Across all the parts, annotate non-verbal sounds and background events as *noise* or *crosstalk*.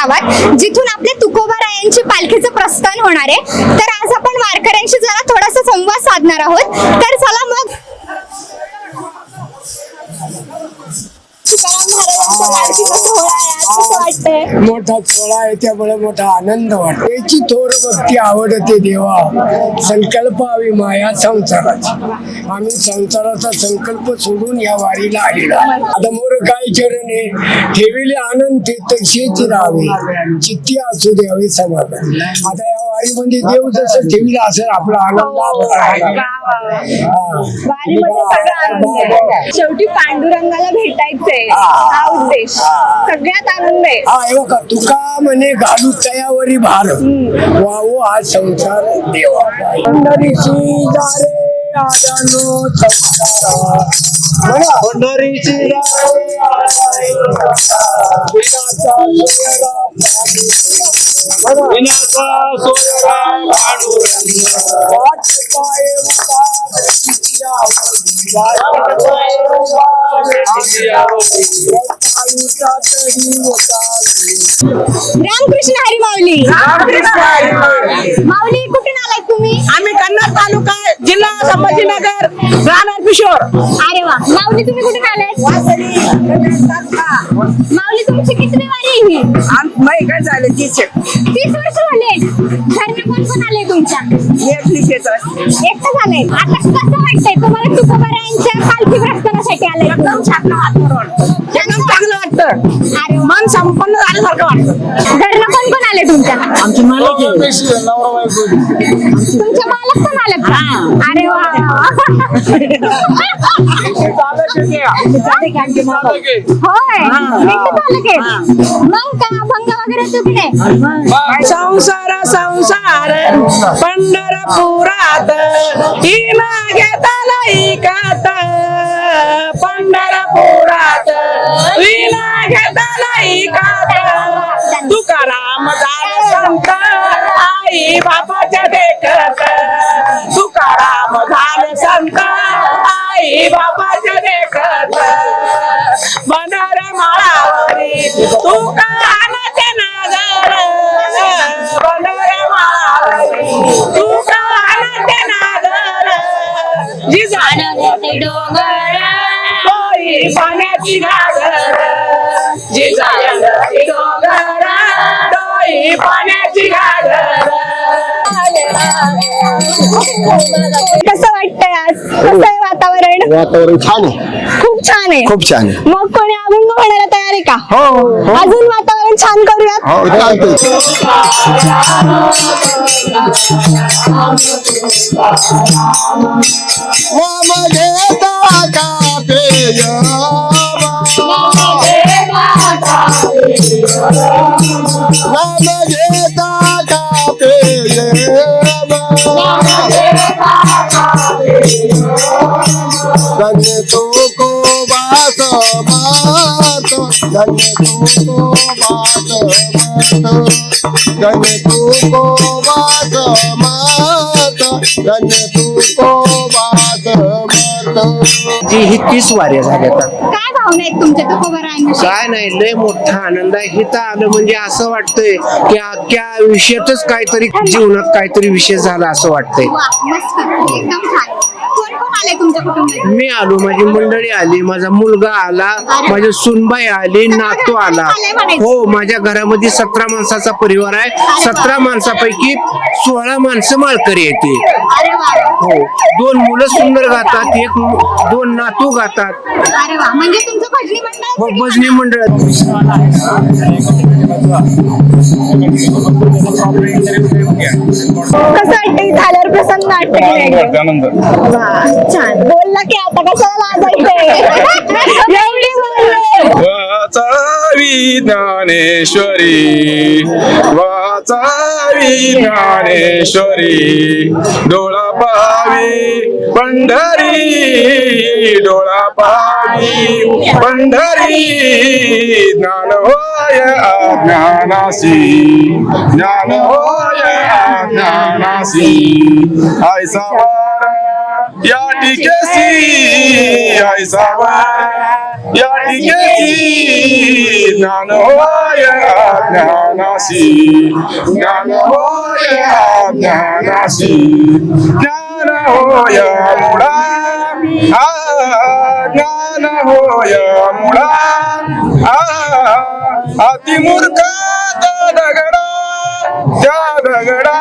गावात जिथून आपल्या तुकोबारायांची पालखीचं प्रस्थान होणार आहे. तर आज आपण वारकऱ्यांशी जरा थोडासा संवाद साधणार आहोत. तर चला मग मोठा सोहळा आहे त्यामुळे मोठा आनंद वाटतो. त्याची थोर भक्ती आवडते देवा. संकल्प हवी माया संसाराची. आम्ही संसाराचा संकल्प सोडून या वारीला आलेला आता मोर काय चरण? आहे ठेविले आनंद ते तशीच राहावे चित्ती असू द्यावे समाधान. आता या वारीमध्ये देव जसं ठेविलं असं आपला आनंद वारीमध्ये सगळा आनंद आहे. शेवटी पांडुरंगाला भेटायचंय. हा. उद्देश. सगळ्यात आनंद आहे. हा हे बघा तुका म्हणे घालू तयावरी भार. वाहू हा संसार देवा. पंढरीची दारे आल्यानो संसारा म्हणा. पंढरीची दारे आल्यानो विनाचा सोयरा. रामकृष्ण हरी माऊली. माऊली. कुठून आलाय तुम्ही? आम्ही कन्नड तालुका जिल्हा संभाजीनगर राहणार किशोर अरे वा. माऊली तुम्ही कुठून आलाय माऊली तुमची किती वारी आहे ही? बाई काय झालं? तिचे तीस वर्ष झाले. घरने कोण कोण आले तुमच्या? एकटं झालंय. आता कसं वाटतंय? तुम्हाला तुकोबारायांच्या पालखी प्रस्थानासाठी आलाय? एकदम छान चांगलं वाटतं अरे. मन संपन्न झाल्यासारखं वाटतं. घरनं कोण कोण आले तुमच्या? आमची मालक तुमच्या मालक पण आले का? अरे वा. होय. की मग का? अभंग वगैरे चुकले संसार संसार पंढरपुरात इना घेताला इकात पंढरपुरात. विना नाही काका तुकाराम झाला संत. आई बाबाच्या देखत. तुकाराम झाले संत. आई बाबाच्या देखत. बनर माळावरी तू कसं वाटतंय आज कसं आहे वातावरण वातावरण छान आहे खूप छान आहे खूप छान आहे मग कोणी अभंग म्हणायला तयार आहे का हो हो अजून वातावरण छान करूयात हो चालतंय वाम घेता का पेय धन्य तो को बात मात धन्य तो को बात मात धन्य तू को बात मात धन्य तू को बात मात जी ही तीस वाऱ्या झाल्या आता. आहेत तुमच्या तुकोबारायांविषयी काय नाही लय मोठा आनंद आहे. हिथं आलं म्हणजे असं वाटतंय की अख्ख्या विषयातच काहीतरी जीवनात काहीतरी विषय झाला असं वाटतंय. वा मस्त. एकदम छान. कोण कोण आले तुमच्या कुटुंबात? मी आलो माझी मंडळी आली माझा मुलगा आला माझी सुनबाई आली नातू आला. हो माझ्या घरामध्ये सतरा माणसाचा परिवार आहे. सतरा माणसापैकी सोळा माणसं माळकरी येते अरे वा. हो. दोन मुलं सुंदर गातात एक मु- दोन नातू गातात. अरे वा म्हणजे तुमचं भजनी मंडळ मग भजनी मंडळ. कसं प्रसन्न वाटतं? आनंद वा, छान. बोलला की आता कशाला लाजायचंय? *laughs* एवढी बोलले. वाचावी ज्ञानेश्वरी वाचावी ज्ञानेश्वरी डोळा पावी पंढरी डोळा पावी पंढरी ज्ञान होय अज्ञानासी ज्ञान होय अज्ञानासी ऐसा या टिकेसी ऐसा वार या टिकेसी ज्ञान होय अज्ञानासी ज्ञान होय अज्ञानासी ज्ञान होय मुळा आ, ज्ञान होय मुळा आ, अतिमूर्ख दगडा त्या दगडा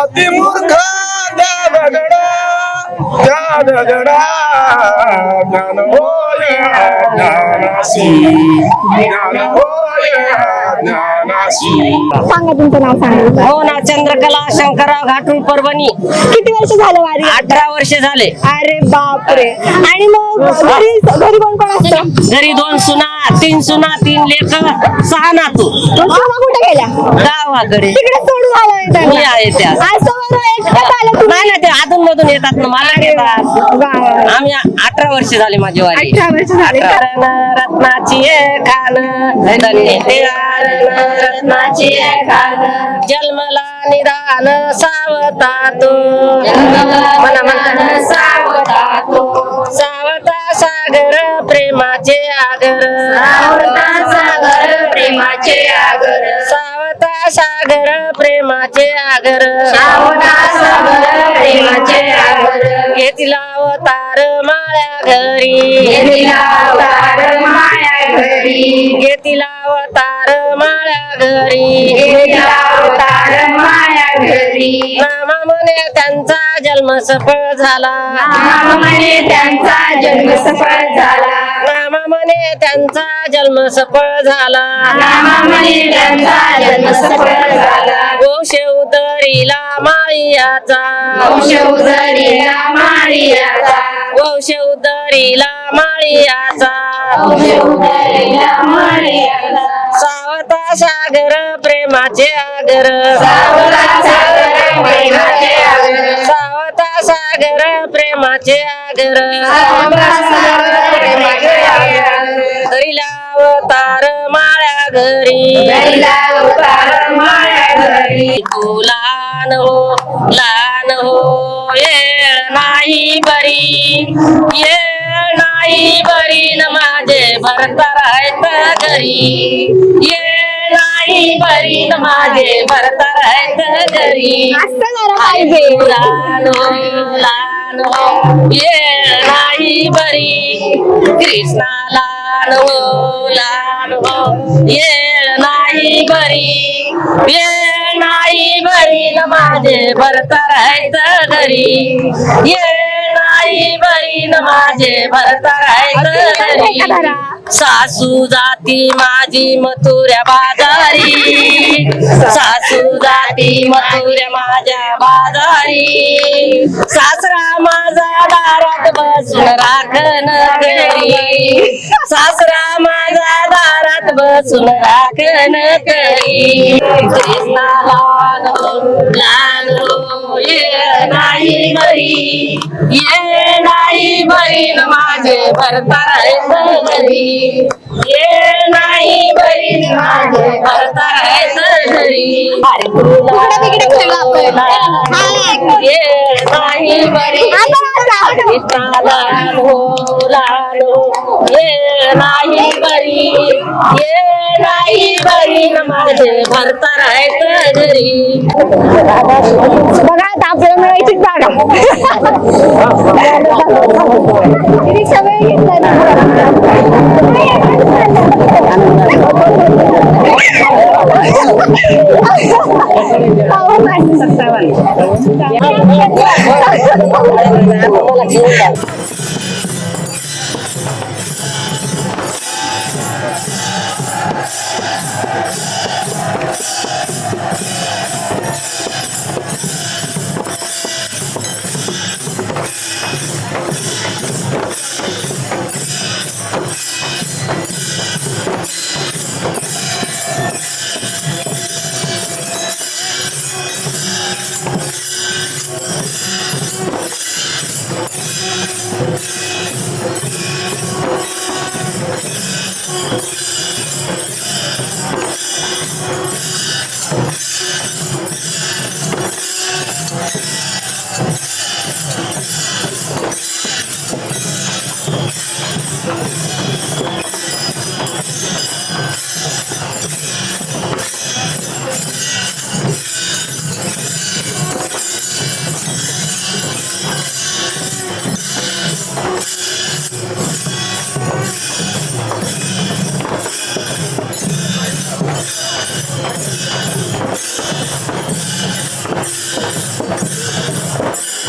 अतिमूर्ख त्या दगडा त्या दगडा ज्ञान होय ज्ञानासी ज्ञान होय ज्ञानासी सांगा तुमचं नाव सांगा हो ना चंद्रकला शंकरराव घाटून परभणी. किती वर्ष झालं वारी? अठरा वर्ष झाले. अरे बापरे. आणि मग घरी घरी कोण कोण असतं? घरी दोन सुना तीन सुना तीन लेख सहा नातू. मग कुठे गेल्या? गावाकडे. तिकडे सोडून आलोय त्यांना. मी आहे त्या. असं बरं एकटंच आलं तुम्ही? नाही ते अधून मधून येतात ना मला येतात वा, वा. आम्ही अठरा वर्ष झाली माझी वारी. अठरा वर्ष झाले का? कारण रत्नाची आहे खान धन्य. ते आरण रत्नाची आहे खान जन्मला निदान सावता तो म्हणा म्हणा सावता तो सावता सागर प्रेमाचे आगर. सावता सागर प्रेमाचे आगर. सावता सागर प्रेमाचे आगर. सावता सागर प्रेमाचे आगर. घेतला अवतार माळ्या घरी. घेतला अवतार माळ्या घरी. घेतला अवतार माळ्या घरी. घेतला अवतार माळ्या घरी. नामा म्हणे त्यांचा जन्म सफळ झाला. नामा म्हणे त्यांचा जन्म सफळ झाला. म्हणे त्यांचा जन्म सफळ झाला. वंश उदरीला माळियाचा. वंश उदरीला माळियाचा. वंश उदरीला माळियाचा. वंश उदरीला माळियाचा. सावता सागर प्रेमाचे आगर. सावता सागर प्रेमाचे आगर. सावता सागर प्रेमाचे आगर. सावता सागर प्रेमाचे आगर घरी तू लहान हो लहान हो येळ नाही बरी येळ नाही बरी न माझे भरता राहत घरी ये नाही बरी न माझे भरता राहत घरी लहान हो लहान हो येळ नाही बरी कृष्णा लहान हो लहान येळ नाही बरी येळ नाही बरी न माझे भरता राहायचं घरी. येळ नाही बरी न माझे भरता राहायचं घरी. सासू जाती माझी मथुऱ्या बाजारी. सासू मथुऱ्या माझ्या बाजारी. सासरा माझा दारात बसून राखण करी. सासरा माझा दारात बसून राखण करी. कृष्णाला लहान नाही बरी ये नाही बरी न माझे भरता राहायचं घरी ये नाही बरी न माझे भरता राहायचं घरी इकडे तिकडे खेळू आपण. हा. ये नाही हो लहान हो ये नाही बरी ये बळी माझे भरता राहायची बघा आता आपल्याला मिळायचीच जागा सगळे घेतलं